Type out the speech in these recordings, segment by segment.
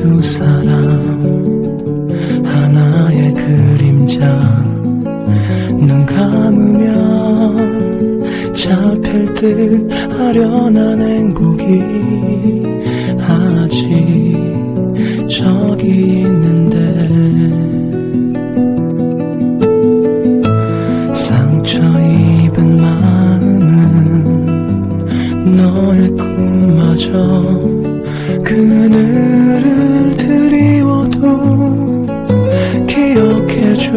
두 사람 하나의 그림자. 눈 감으면 잡힐 듯 아련한 행복이 아직 저기 있는데. 상처 입은 마음은 너의 꿈마저 그늘은 기억해줘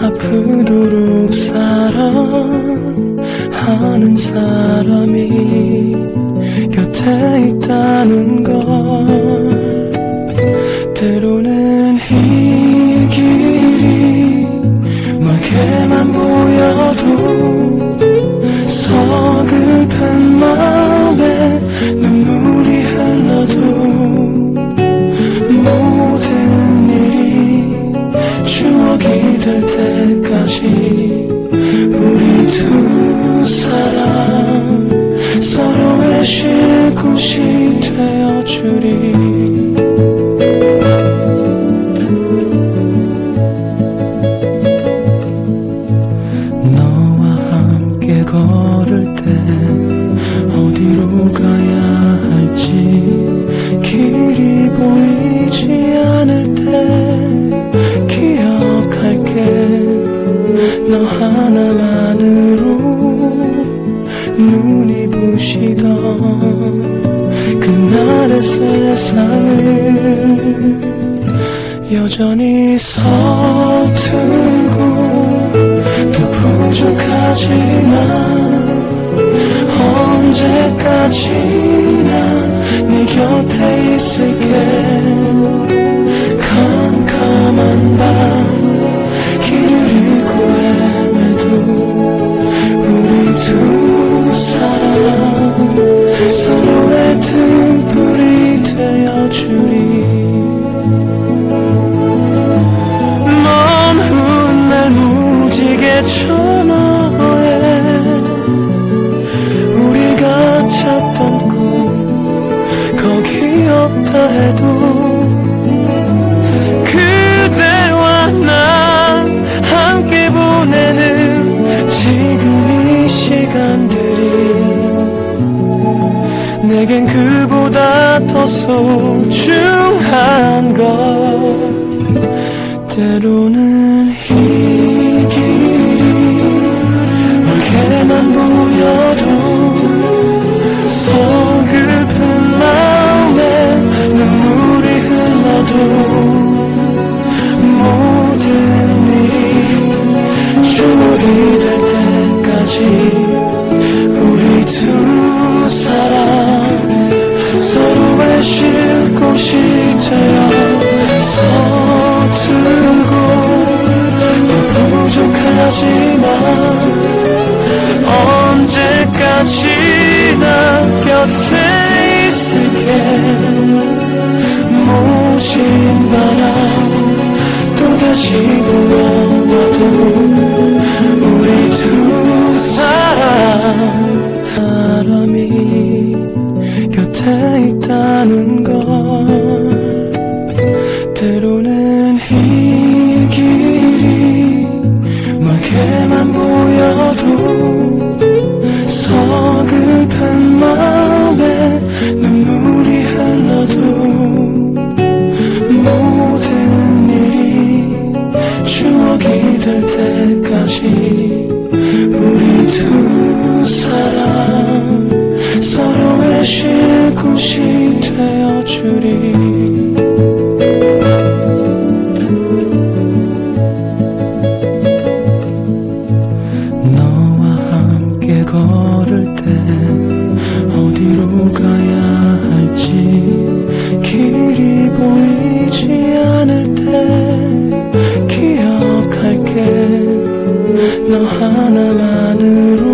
아프도록 사랑하는 사람이 곁에 있다는 걸 때로 걸을 때 어디로 가야 할지 길이 보이지 않을 때 기억할게. 너 하나만으로 눈이 부시던 그날의 세상을 여전히 서툴고 또 부족하지만 언제까지나 네 곁에 있을게 내겐 그보다 더 소중한 것. 때로는 이 길이 멀게만 보여도 하지만 언제까지나 곁에 있을게 모진 바람 또다시 불어와도 우리 두 사람 사람이 곁에 있다는 걸 때로는 이 멀게만 보이지 않을 때 기억할게. 너 하나만으로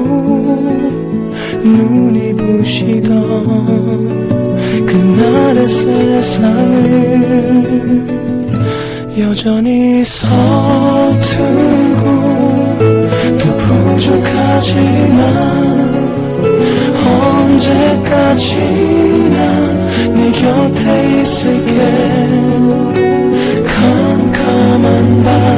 눈이 부시던 그날의 세상을 여전히 서툴고 또 부족하지만 언제까지나 네 곁에 있을게. 캄캄한 밤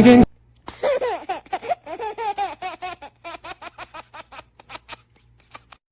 내겐